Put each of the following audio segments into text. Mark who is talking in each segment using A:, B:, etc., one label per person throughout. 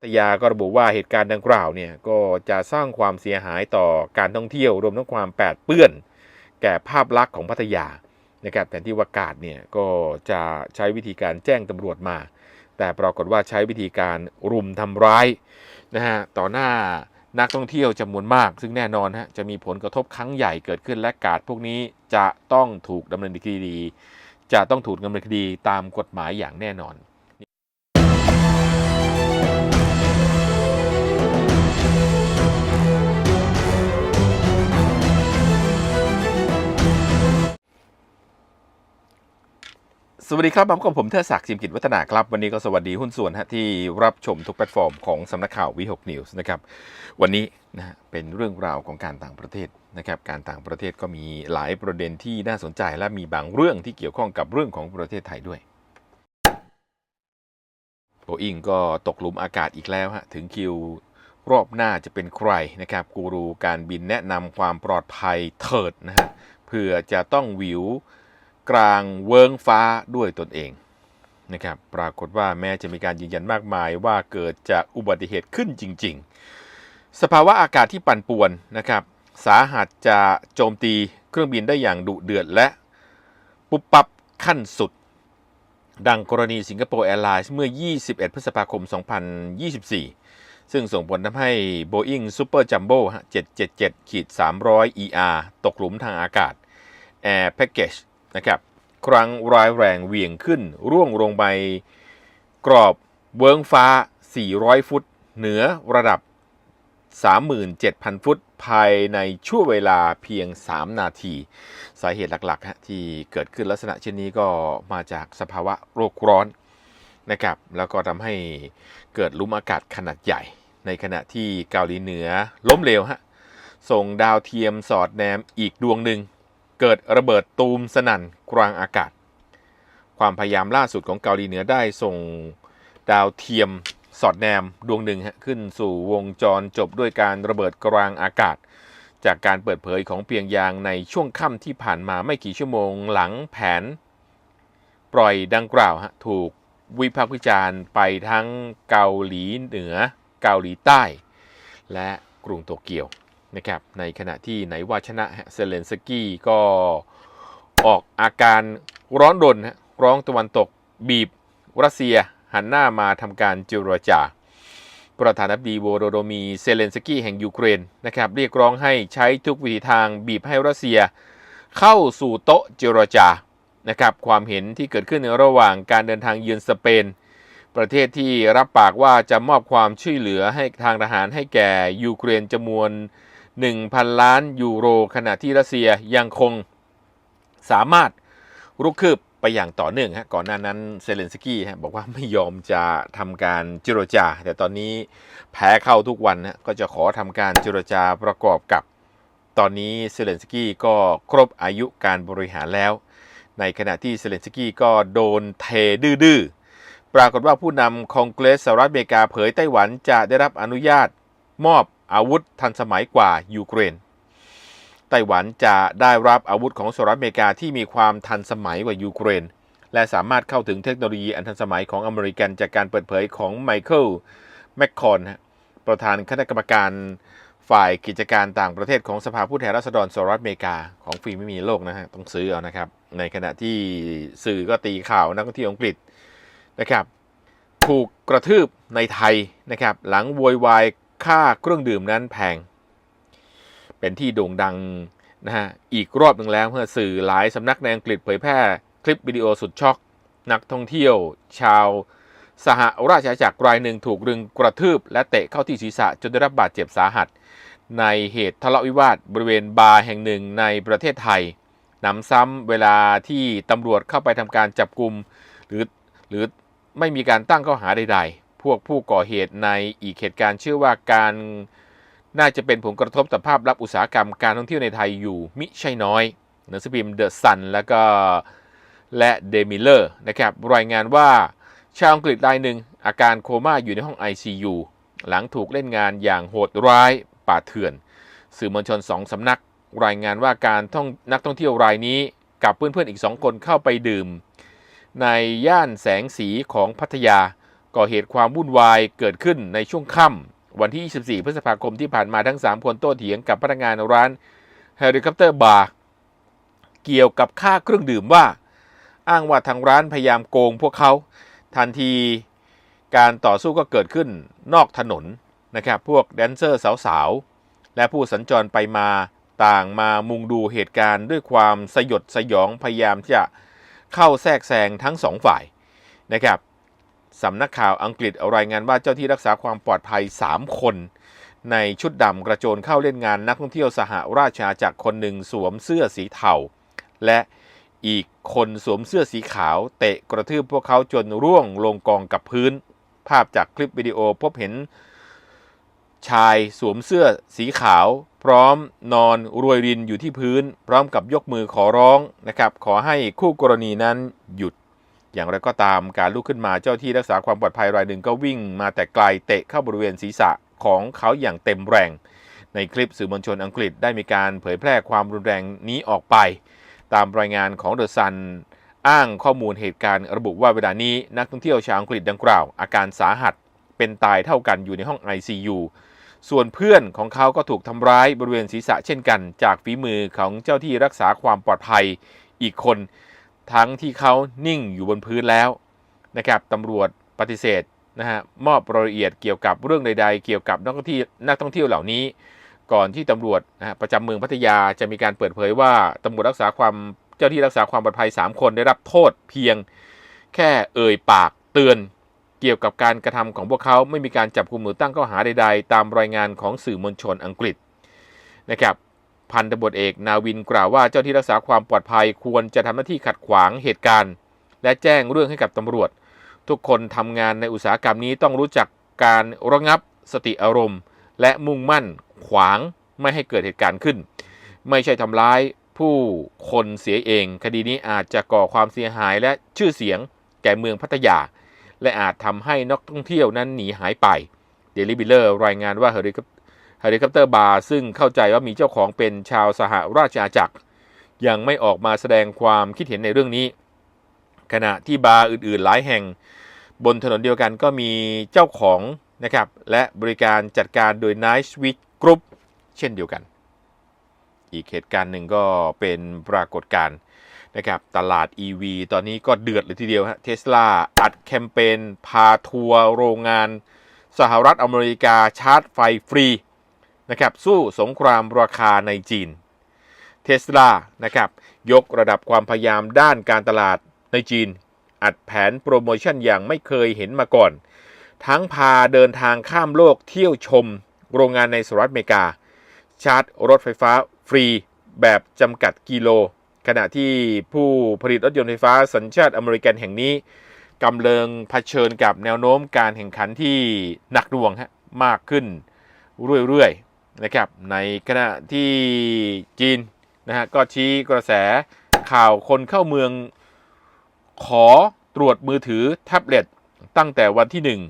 A: พัทยาก็ระบุว่าเหตุการณ์ดังกล่าวเนี่ยก็จะสร้างความเสียหายต่อการท่องเที่ยวรวมทั้งความแปดเปื้อน แก่ภาพลักษณ์ของพัทยานะครับแต่ที่ว่ากาดเนี่ยก็จะใช้วิธีการแจ้งตำรวจมา แต่ปรากฏว่าใช้วิธีการรุมทำร้ายนะฮะต่อหน้านักท่องเที่ยวจำนวนมาก ซึ่งแน่นอนฮะจะมีผลกระทบครั้งใหญ่เกิดขึ้นและกาดพวกนี้จะต้องถูกดำเนินคดี จะต้องถูกดำเนินคดีตามกฎหมายอย่างแน่นอน สวัสดีครับพบกับผมเทอศักดิ์จิมกิจวัฒนาครับ วันนี้ก็สวัสดีหุ้นส่วนฮะที่รับชมทุกแพลตฟอร์มของสำนักข่าววิหกนิวส์นะครับ วันนี้นะฮะเป็นเรื่องราวของการต่างประเทศนะครับการต่างประเทศก็มีหลายประเด็นที่น่าสนใจและมีบางเรื่องที่เกี่ยวข้องกับเรื่องของประเทศไทยด้วยโบอิงก็ตกหลุมอากาศอีกแล้วฮะถึงคิวรอบหน้าจะเป็นใครนะครับกูรูการบินแนะนำความปลอดภัยเถิดนะฮะเพื่อจะต้องวิว กลางเวิงฟ้าด้วยตนเองนะครับปรากฏว่าแม้จะมีการยืนยันมากมายว่าเกิดจากอุบัติเหตุขึ้นจริง ๆ สภาวะอากาศที่ปั่นป่วนนะครับสาหัสจะโจมตีเครื่องบินได้อย่างดุเดือดและปุบปับขั้นสุด ดังกรณีสิงคโปร์แอร์ไลน์เมื่อ 21 พฤษภาคม 2024 ซึ่งส่งผลทำให้ Boeing Super Jumbo 777-300ER ตกหลุมทางอากาศ Air Package นะครับครั้งร้ายแรงเหวี่ยงขึ้น ร่วงลงไปกรอบเวิ้งฟ้า 400 ฟุต เหนือระดับ 37,000 ฟุต ภายในช่วงเวลาเพียง 3 นาที สาเหตุหลักๆฮะที่เกิดขึ้นลักษณะเช่นนี้ก็มาจากสภาวะโรคร้อนนะครับแล้วก็ทำให้เกิดลุมอากาศขนาดใหญ่ ในขณะที่เกาหลีเหนือล้มเหลวฮะส่งดาวเทียมสอดแนมอีกดวงหนึ่ง เกิดระเบิดตูมสนั่นกลางอากาศ ความพยายามล่าสุดของเกาหลีเหนือได้ส่งดาวเทียมสอดแนมดวงหนึ่งขึ้นสู่วงจรจบด้วยการระเบิดกลางอากาศ จากการเปิดเผยของเปียงยางในช่วงค่ำที่ผ่านมาไม่กี่ชั่วโมงหลังแผน ปล่อยดังกล่าวฮะถูกวิพากษ์วิจารณ์ไปทั้งเกาหลีเหนือ เกาหลีใต้ และกรุงโตเกียว นะครับในขณะที่ไหนว่าชนะเซเลนสกี้ก็ออกอาการร้อนรนะร้องตะวันตกบีบรัสเซียหันหน้ามาทำการเจรจาประธานาธิบดีโวโรโดมีเซเลนสกี้แห่งยูเครนนะครับเรียกร้องให้ใช้ทุกวิธีทางบีบให้รัสเซีย เข้าสู่โต๊ะเจรจานะครับความเห็นที่เกิดขึ้นในระหว่างการเดินทางเยือนสเปน ประเทศที่รับปากว่าจะมอบความช่วยเหลือให้ทางทหารให้แก่ยูเครนจำนวน 1,000 ล้านยูโร ขณะที่รัสเซียยังคงสามารถรุกคืบไปอย่างต่อเนื่องฮะก่อนหน้านั้นเซเลนสกี้ฮะบอกว่าไม่ยอมจะทำการเจรจา แต่ตอนนี้แพ้เข้าทุกวันนะก็จะขอทำการเจรจาประกอบกับ ตอนนี้เซเลนสกี้ก็ครบอายุการบริหารแล้ว ในขณะที่เซเลนสกี้ก็โดนเทดื้อปรากฏว่าผู้นำคองเกรสสหรัฐอเมริกาเผยไต้หวันจะได้รับอนุญาตมอบ อาวุธทันสมัยกว่ายูเครน ไต้หวันจะได้รับอาวุธของสหรัฐอเมริกาที่มีความทันสมัยกว่ายูเครน และสามารถเข้าถึงเทคโนโลยีอันทันสมัยของอเมริกันจากการเปิดเผยของไมเคิลแมคคอนประธานคณะกรรมการฝ่ายกิจการต่างประเทศของสภาผู้แทนราษฎรสหรัฐอเมริกาของฟรีไม่มีโลกนะฮะต้องซื้อเอานะครับ ในขณะที่สื่อก็ตีข่าวนักท่องเที่ยวอังกฤษนะครับ ถูกกระทืบในไทยนะครับ หลังโวยวาย ค่าเครื่องดื่มนั้นแพง เป็นที่โด่งดังนะฮะอีกรอบหนึ่งแล้วเมื่อสื่อหลายสำนักในอังกฤษเผยแพร่คลิปวิดีโอสุดช็อก นักท่องเที่ยว ชาวสหราชอาณาจักรรายหนึ่งถูกรึงกระทืบ และเตะเข้าที่ศีรษะจนได้รับบาดเจ็บสาหัส ในเหตุทะเลาะวิวาทบริเวณบาร์แห่งหนึ่งในประเทศไทยหนำซ้ำเวลาที่ตำรวจเข้าไปทำการจับกลุ่มหรือหรือไม่มีการตั้งข้อหาใด ๆ พวกผู้ก่อเหตุในอีกเหตุการณ์เชื่อว่าการน่าจะเป็นผลกระทบต่อภาพลักษณ์อุตสาหกรรมการท่องเที่ยวในไทยอยู่มิใช่น้อยหนังสือพิมพ์เดอะซันแล้วก็และเดมิเลอร์นะครับรายงานว่าชาวอังกฤษรายหนึ่งอาการโคม่าอยู่ในห้อง ICU หลังถูกเล่นงานอย่างโหดร้ายป่าเถื่อน สื่อมวลชนสองสำนัก รายงานว่าการท่องนักท่องเที่ยวรายนี้กับเพื่อนๆอีกสองคนเข้าไปดื่ม ในย่านแสงสีของพัทยา ก่อเหตุความวุ่นวายเกิดขึ้นในช่วงค่ำวันที่ 24 พฤษภาคมที่ผ่านมาทั้ง 3 คนโต้เถียงกับพนักงานร้านเฮลิคอปเตอร์บาร์เกี่ยวกับค่าเครื่องดื่มว่า อ้างว่าทางร้านพยายามโกงพวกเขา ทันทีการต่อสู้ก็เกิดขึ้นนอกถนนนะครับพวกแดนเซอร์สาวๆ และผู้สัญจรไปมาต่างมามุงดูเหตุการณ์ด้วยความสยดสยองพยายามจะเข้าแทรกแซงทั้งสองฝ่ายนะครับ สำนักข่าวอังกฤษรายงานว่าเจ้าที่รักษาความปลอดภัย 3 คน ในชุดดำกระโจนเข้าเล่นงานนักท่องเที่ยวสหราชอาณาจักรคนหนึ่งสวมเสื้อสีเทาและอีกคนสวมเสื้อสีขาว เตะกระทืบพวกเขาจนร่วงลงกองกับพื้น ภาพจากคลิปวิดีโอพบเห็น ชายสวมเสื้อสีขาว พร้อมนอนรวยรินอยู่ที่พื้น พร้อมกับยกมือขอร้องนะครับ ขอให้คู่กรณีนั้นหยุด อย่างไรก็ตามการลุกขึ้นมาเจ้าที่รักษาความปลอดภัยรายหนึ่งก็วิ่งมาแต่ไกลเตะเข้าบริเวณศีรษะของเขาอย่างเต็มแรง ในคลิปสื่อมวลชนอังกฤษได้มีการเผยแพร่ความรุนแรงนี้ออกไป ตามรายงานของเดอะซันอ้างข้อมูลเหตุการณ์ระบุว่าเวลานี้นักท่องเที่ยวชาวอังกฤษดังกล่าว อาการสาหัสเป็นตายเท่ากันอยู่ในห้อง ICU ส่วนเพื่อนของเขาก็ถูกทำร้ายบริเวณศีรษะเช่นกัน จากฝีมือของเจ้าที่รักษาความปลอดภัยอีกคน ทั้งที่เขานิ่งอยู่บนพื้นแล้วนะครับตำรวจปฏิเสธนะฮะมอบรายละเอียดเกี่ยวกับเรื่องใด ๆ เกี่ยวกับนักท่องเที่ยวนักท่องเที่ยวเหล่านี้ ก่อนที่ตำรวจนะฮะประจำเมืองพัทยาจะมีการเปิดเผยว่าตำรวจรักษาความเจ้าที่รักษาความปลอดภัย 3 คนได้รับโทษเพียงแค่เอ่ยปากเตือนเกี่ยวกับการกระทำของพวกเขาไม่มีการจับกุมหรือตั้งข้อหาใด ๆ ตามรายงานของสื่อมวลชนอังกฤษนะครับ พันตำรวจเอกนาวินกล่าวว่าเจ้าที่รักษาความปลอดภัยควรจะทำหน้าที่ขัดขวางเหตุการณ์ และแจ้งเรื่องให้กับตำรวจ ทุกคนทำงานในอุตสาหกรรมนี้ต้องรู้จักการระงับสติอารมณ์ และมุ่งมั่นขวางไม่ให้เกิดเหตุการณ์ขึ้น ไม่ใช่ทำร้ายผู้คนเสียเอง คดีนี้อาจจะก่อความเสียหายและชื่อเสียงแก่เมืองพัทยา และอาจทำให้นักท่องเที่ยวนั้นหนีหายไปเดลิบิเลอร์รายงานว่าเฮลิคอป เฮลิคอปเตอร์บาร์ซึ่งเข้าใจว่ามีเจ้าของเป็นชาวสหราชอาณาจักร ยังไม่ออกมาแสดงความคิดเห็นในเรื่องนี้ ขณะที่บาร์อื่นๆ หลายแห่ง บนถนนเดียวกันก็มีเจ้าของนะครับและบริการจัดการโดย Night Switch Group เช่นเดียวกัน อีกเหตุการณ์หนึ่งก็เป็นปรากฏการณ์นะครับตลาด EV ตอนนี้ก็เดือดเลยทีเดียวฮะเทสลาอัดแคมเปญพาทัวร์โรงงาน สหรัฐอเมริกาชาร์จไฟฟรี นะครับสู้สงครามราคาในจีนเทสลานะครับยกระดับความพยายามด้านการตลาดในจีน อัดแผนโปรโมชั่นอย่างไม่เคยเห็นมาก่อน ทั้งพาเดินทางข้ามโลกเที่ยวชม โรงงานในสหรัฐอเมริกา ชาร์จรถไฟฟ้าฟรีแบบจำกัดกิโล ขณะที่ผู้ผลิตรถยนต์ไฟฟ้าสัญชาติอเมริกันแห่งนี้กำลังเผชิญกับแนวโน้มการแข่งขันที่หนักหน่วงฮะมากขึ้นเรื่อยๆ นะครับในขณะที่จีนนะฮะก็ชี้กระแสข่าวคนเข้าเมืองขอตรวจมือถือแท็บเล็ตตั้งแต่วันที่หนึ่ง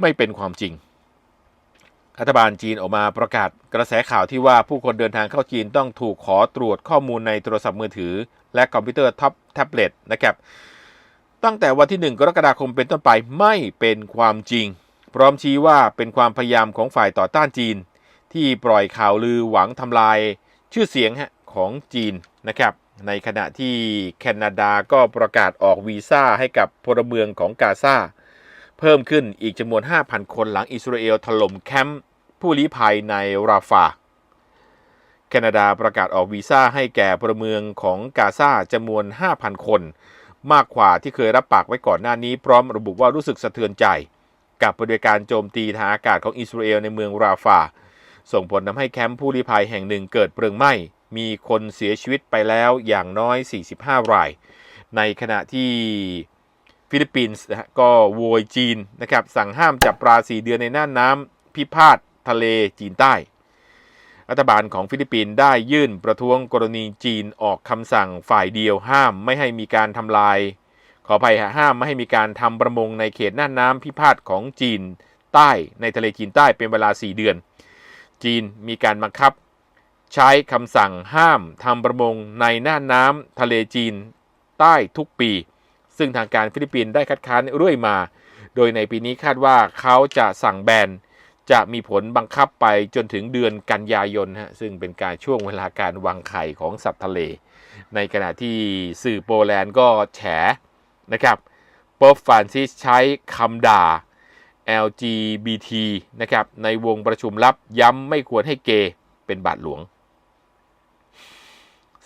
A: ไม่เป็นความจริง รัฐบาลจีนออกมาประกาศกระแสข่าวที่ว่าผู้คนเดินทางเข้าจีนต้องถูกขอตรวจข้อมูลในโทรศัพท์มือถือ และคอมพิวเตอร์ท็อปแท็บเล็ตนะครับตั้งแต่วันที่ 1 กรกฎาคมเป็นต้นไปไม่เป็นความจริง พร้อมชี้ว่าเป็นความพยายามของฝ่ายต่อต้านจีน ที่ปล่อยข่าวลือหวังทำลายชื่อเสียงของจีนนะครับ ในขณะที่แคนาดาก็ประกาศออกวีซ่าให้กับพลเมืองของกาซาเพิ่มขึ้นอีกจำนวน 5,000 คนหลังอิสราเอลถล่มแคมป์ผู้ลี้ภัยในราฟาแคนาดาประกาศออกวีซ่าให้แก่พลเมืองของกาซาจำนวน 5,000 คน มากกว่าที่เคยรับปากไว้ก่อนหน้านี้พร้อมระบุว่ารู้สึกสะเทือนใจ กับปฏิบัติการโจมตีทางอากาศของอิสราเอลในเมืองราฟา ส่งผลทำให้แคมป์ผู้ลี้ภัยแห่งหนึ่งเกิดเพลิงไหม้ มีคนเสียชีวิตไปแล้วอย่างน้อย 45 ราย ในขณะที่ฟิลิปปินส์ก็โวยจีนนะครับ สั่งห้ามจับปลาสีเดือนในน่านน้ำพิพาททะเลจีนใต้ รัฐบาลของฟิลิปปินส์ได้ยื่นประท้วงกรณีจีนออกคำสั่งฝ่ายเดียวห้ามไม่ให้มีการทำลาย ขออภัยห้ามไม่ให้มีการทำประมงในเขตน่านน้ำพิพาทของจีนใต้ในทะเลจีนใต้เป็นเวลา 4 เดือน จีนมีการบังคับ ใช้คำสั่งห้ามทำประมงในน่านน้ำทะเลจีนใต้ทุกปี ซึ่งทางการฟิลิปปินส์ได้คัดค้านเรื่อยมา โดยในปีนี้คาดว่าเขาจะสั่งแบนจะมีผลบังคับไปจนถึงเดือนกันยายนฮะซึ่งเป็นการช่วงเวลาการวางไข่ของสัตว์ทะเล ในขณะที่สื่อโปแลนด์ก็แฉนะครับป๊อบฟานซิสใช้คำด่า LGBT นะครับในวงประชุมลับย้ำไม่ควรให้เกย์เป็นบาทหลวง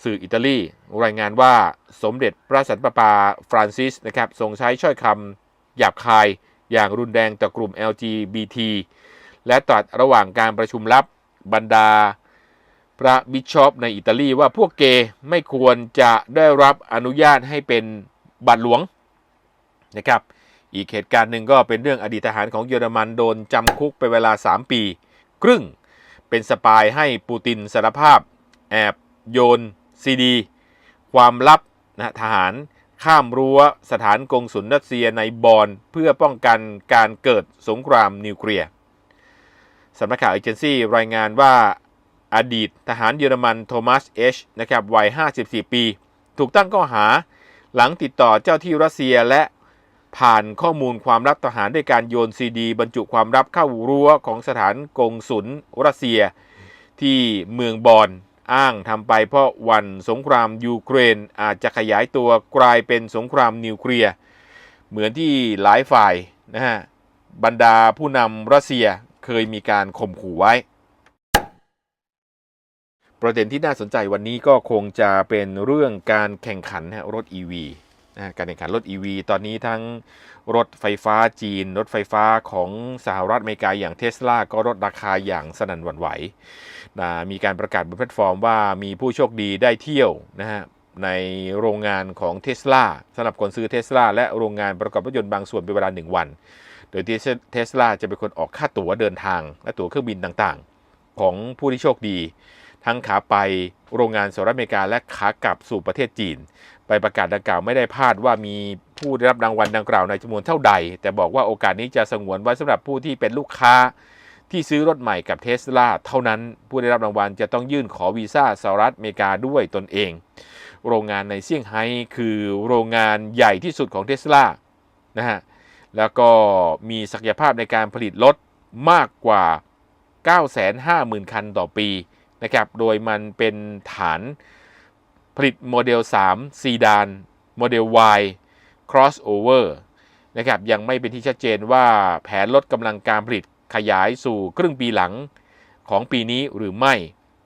A: สื่ออิตาลีรายงานว่าสมเด็จพระสันตะปาฟรานซิสนะครับทรงใช้ถ้อยคำหยาบคายอย่างรุนแรงต่อกลุ่ม LGBT และตรัสระหว่างการประชุมลับบรรดาพระบิชอปในอิตาลีว่าพวกเกย์ไม่ควรจะได้รับอนุญาตให้เป็นบาทหลวงนะครับ อีกเหตุการณ์หนึ่งก็เป็นเรื่องอดีตทหารของเยอรมันโดนจำคุกเป็นเวลา 3 ปี ครึ่ง เป็นสปายให้ปูตินสารภาพ แอบโยนซีดี ความลับนะทหารข้ามรั้วสถานกงสุลรัสเซียในบอนเพื่อป้องกันการเกิดสงครามนิวเคลียร์สำนักข่าวเอเจนซี่รายงานว่าอดีตทหารเยอรมันโทมัสเอชนะครับวัย 54 ปี ถูกตั้งข้อหาหลังติดต่อเจ้าที่รัสเซียและ ผ่านข้อมูลความลับทหารด้วยการโยนซีดี บรรจุความลับเข้ารั้วของสถานกงศุลรัสเซีย ที่เมืองบอนอ้างทำไปเพราะวันสงครามยูเครนอาจจะขยายตัวกลายเป็นสงครามนิวเคลียร์เหมือนที่หลายฝ่ายนะฮะบรรดาผู้นำรัสเซียเคยมีการข่มขู่ไว้ ประเด็นที่น่าสนใจวันนี้ก็คงจะเป็นเรื่องการแข่งขันรถ EV นะ การแข่งขันรถ EV ตอนนี้ทั้งรถไฟฟ้าจีน รถไฟฟ้าของสหรัฐอเมริกาอย่างเทสลาก็ลดราคาอย่างสนั่นหวั่นไหวนะมีการประกาศบนแพลตฟอร์มว่ามีผู้โชคดีได้เที่ยวนะฮะในโรงงานของเทสลาสำหรับคนซื้อเทสลาและโรงงานประกอบรถยนต์บางส่วนเป็นเวลา 1 วัน โดยที่เทสลาจะเป็นคนออกค่าตั๋วเดินทาง และตั๋วเครื่องบินต่างๆ ของผู้ที่โชคดี ทั้งขาไปโรงงานสหรัฐอเมริกาและขากลับสู่ประเทศจีน ไปประกาศดังกล่าวไม่ได้พลาดว่ามีผู้ได้รับรางวัลดังกล่าวในจำนวนเท่าใด แต่บอกว่าโอกาสนี้จะสงวนไว้สำหรับผู้ที่เป็นลูกค้าที่ซื้อรถใหม่กับเทสลาเท่านั้นผู้ได้รับรางวัลจะต้องยื่นขอวีซ่าสหรัฐอเมริกาด้วยตนเอง โรงงานในเซี่ยงไฮ้คือโรงงานใหญ่ที่สุดของเทสลานะฮะแล้วก็มีศักยภาพในการผลิตรถมากกว่า 950,000 คันต่อปี นะครับ โดยมันเป็นฐานผลิตโมเดล 3 ซีดาน โมเดล Y crossover นะครับ ยังไม่เป็นที่ชัดเจนว่าแผนลดกำลังการผลิตขยายสู่ครึ่งปีหลังของปีนี้หรือไม่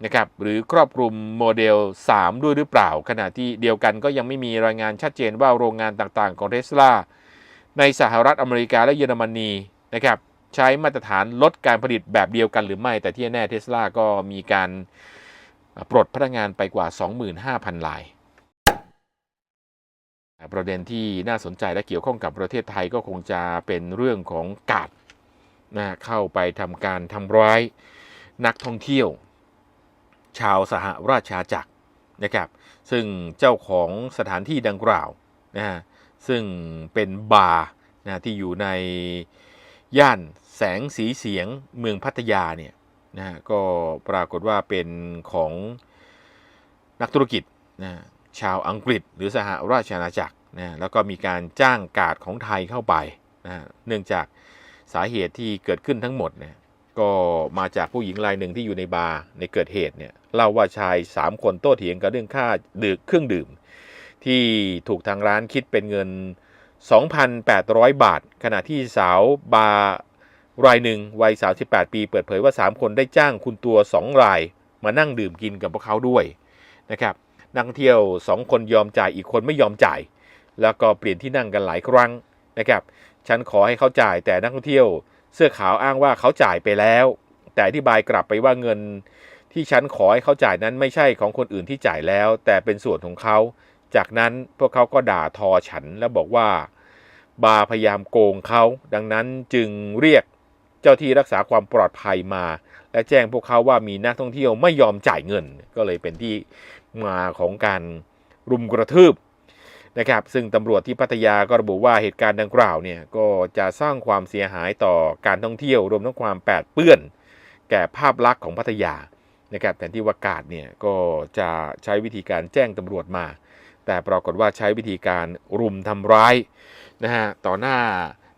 A: นะครับ หรือครอบคลุมโมเดล 3 ด้วยหรือเปล่า ขณะที่เดียวกันก็ยังไม่มีรายงานชัดเจนว่าโรงงานต่างๆ ของเทสลาในสหรัฐอเมริกาและเยอรมนีนะครับ ใช้มาตรฐานลดการผลิตแบบเดียวกันหรือไม่ แต่ที่แน่เทสลาก็มีการปลดพนักงานไปกว่า 25,000 ราย ประเด็นที่น่าสนใจและเกี่ยวข้องกับประเทศไทยก็คงจะเป็นเรื่องของกาดนะเข้าไปทำการทำร้ายนักท่องเที่ยว ชาวสหราชอาณาจักรนะครับ ซึ่งเจ้าของสถานที่ดังกล่าวนะฮะซึ่งเป็นบาร์นะที่อยู่ในย่าน แสงสีเสียงเมืองพัทยาเนี่ยนะฮะก็ปรากฏว่าเป็นของนักธุรกิจนะชาวอังกฤษหรือสหราชอาณาจักรนะแล้วก็มีการจ้างกาดของไทยเข้าไปนะเนื่องจากสาเหตุที่เกิดขึ้นทั้งหมดเนี่ยก็มาจากผู้หญิงรายหนึ่งที่อยู่ในบาร์ในเกิดเหตุเนี่ยเล่าว่าชาย 3 คนโต้เถียงกันเรื่องค่าดื่มเครื่องดื่ม ที่ถูกทางร้านคิดเป็นเงิน 2,800 บาท ขณะที่สาวบาร์ รายหนึ่งวัย 38 ปี เปิดเผยว่า 3 คนได้จ้างคุณตัว 2 ราย มานั่งดื่มกินกับพวกเขาด้วยนะครับนักเที่ยว 2 คนยอมจ่ายอีกคนไม่ยอมจ่าย แล้วก็เปลี่ยนที่นั่งกันหลายครั้งนะครับฉันขอให้เขาจ่ายแต่นักท่องเที่ยว เสื้อขาวอ้างว่าเขาจ่ายไปแล้ว แต่อธิบายกลับไปว่าเงิน ที่ฉันขอให้เขาจ่ายนั้นไม่ใช่ของคนอื่นที่จ่ายแล้ว แต่เป็นส่วนของเขา จากนั้นพวกเขาก็ด่าทอฉันแล้วบอกว่า บาร์พยายามโกงเขาดังนั้นจึงเรียก เจ้าที่รักษาความปลอดภัยมา และแจ้งพวกเขาว่ามีนักท่องเที่ยวไม่ยอมจ่ายเงิน ก็เลยเป็นที่มาของการรุมกระทืบนะครับซึ่งตำรวจที่พัทยาก็ระบุว่าเหตุการณ์ดังกล่าวเนี่ยก็จะสร้างความเสียหายต่อการท่องเที่ยวรวมทั้งความแปดเปื้อน แก่ภาพลักษณ์ของพัทยานะครับแต่ที่วากาศเนี่ยก็จะใช้วิธีการแจ้งตำรวจมา แต่ปรากฏว่าใช้วิธีการรุมทำร้ายนะฮะต่อหน้า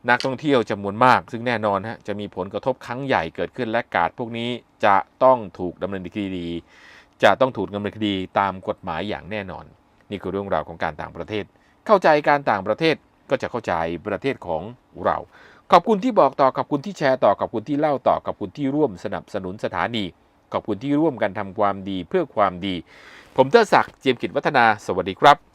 A: นักท่องเที่ยวจำนวนมาก ซึ่งแน่นอนฮะจะมีผลกระทบครั้งใหญ่เกิดขึ้นและกาดพวกนี้จะต้องถูกดำเนินคดี จะต้องถูกดำเนินคดีตามกฎหมายอย่างแน่นอน นี่คือเรื่องราวของการต่างประเทศ เข้าใจการต่างประเทศก็จะเข้าใจประเทศของเรา ขอบคุณที่บอกต่อขอบคุณที่แชร์ต่อขอบคุณที่เล่าต่อขอบคุณที่ร่วมสนับสนุนสถานี ขอบคุณที่ร่วมกันทำความดีเพื่อความดี ผมเตอร์ศักดิ์เจียมกิจวัฒนา สวัสดีครับ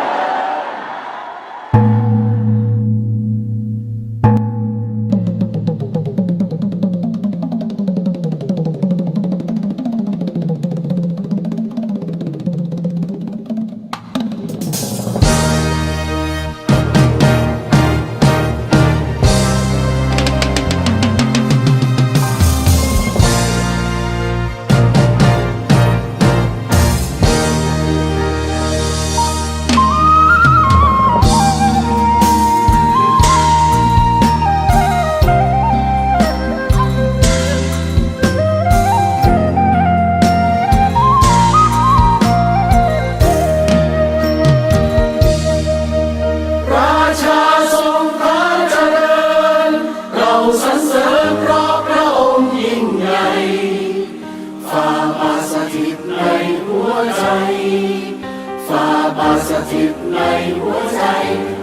B: หัวใจ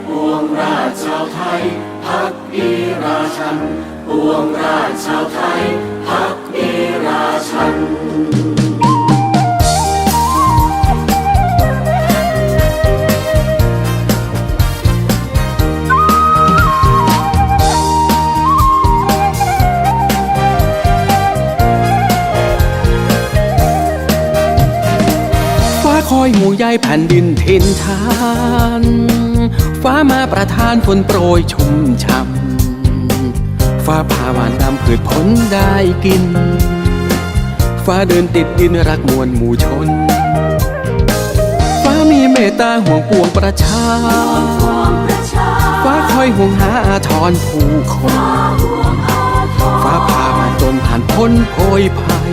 B: ปวงราชชาวไทยพักดีราชันปวงราชชาวไทยพักดีราชัน
C: อยห่วงใยแผ่นดินถิ่นฐาน ฟ้ามาประทานฝนโปรยชุ่มช่ำฟ้าผ่าหวานดำผืชผลได้กิน ฟ้าเดินติดดินรักมวลหมู่ชน ฟ้ามีเมตตาห่วงปวงประชา ฟ้าคอยห่วงหาอาทรผู้คน ฟ้าพามาจนผ่านพ้นโพยภัย